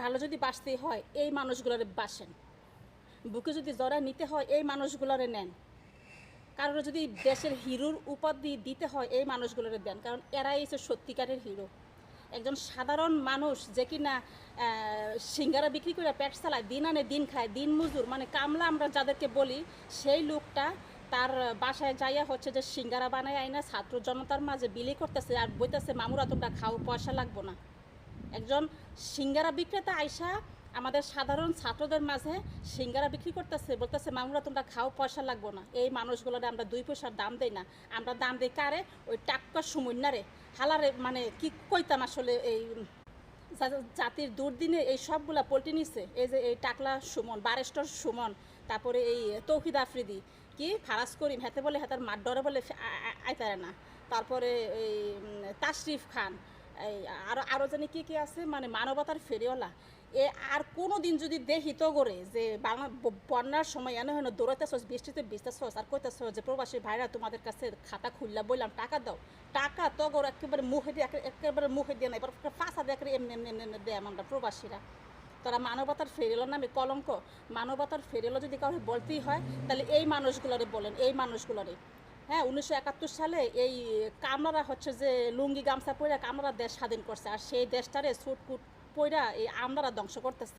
ভালো যদি বাঁচতে হয়, এই মানুষগুলোরে বাসেন। বুকে যদি জড়া নিতে হয়, এই মানুষগুলোরে নেন। কারোর যদি দেশের হিরোর উপাধি দিতে হয়, এই মানুষগুলোরে দেন। কারণ এরাই হচ্ছে সত্যিকারের হিরো। একজন সাধারণ মানুষ যে কিনা সিঙ্গারা বিক্রি করে পেট চালায়, দিন আনে দিন খায়, দিন মজুর মানে কামলা আমরা যাদেরকে বলি, সেই লোকটা তার বাসায় যাইয়া হচ্ছে যে সিঙ্গারা বানায় আইনা, ছাত্র জনতার মাঝে বিলি করতেছে আর বইতেছে, মামুরা, তোমরা খাও, পয়সা লাগবো না। একজন সিঙ্গারা বিক্রেতা আইসা আমাদের সাধারণ ছাত্রদের মাঝে সিঙ্গারা বিক্রি করতেছে, বলতেছে, মামুরা, তোমরা খাও, পয়সা লাগবো না। এই মানুষগুলোরে আমরা দুই পয়সার দাম দেই না। আমরা দাম দিই কারে? ওই টাক্কা সমন্যারে হালারে মানে কি কইতাম আসলে এই জাতির দুর্দিনে এই সবগুলা পল্টি নিছে। এই যে এই টাকলা সুমন, বারেস্টর সুমন, তারপরে এই তৌহিদ আফ্রিদি, কি ফারাজ করিম, হাতে বলে হেতার মার ডরে বলে আইতারে না। তারপরে এই তাশরিফ খান এই আরও আরও জানি কি কি আছে? মানে মানবতার ফেরিওয়ালা। এ আর কোনো দিন যদি দেখিত করে যে বাংলা বন্যার সময় এনে হয় দৌড়াইতেছস, বৃষ্টিতে ভিজতেছস, আর কইতেছ যে প্রবাসী ভাইরা তোমাদের কাছে খাতা খুললা বললাম টাকা দাও। টাকা তো গর একেবারে মুখে দিয়ে একে- একেবারে মুখে দিয়ে নাই এবার ফাঁসা দিয়ে এমনি এমনি এমনি দেয় আমরা প্রবাসীরা। তারা মানবতার ফেরেলো নামে কলঙ্ক। মানবতার ফেরেলো যদি কাউকে বলতেই হয়, তাহলে এই মানুষগুলোরে বলেন, এই মানুষগুলোরে। হ্যাঁ উনিশশো একাত্তর সালে এই কামরারা হচ্ছে যে লুঙ্গি গামছা পইরা কামরা দেশ স্বাধীন করছে। আর সেই দেশটারে ছুটকুট পইরা এই আমরারা ধ্বংস করতেছে।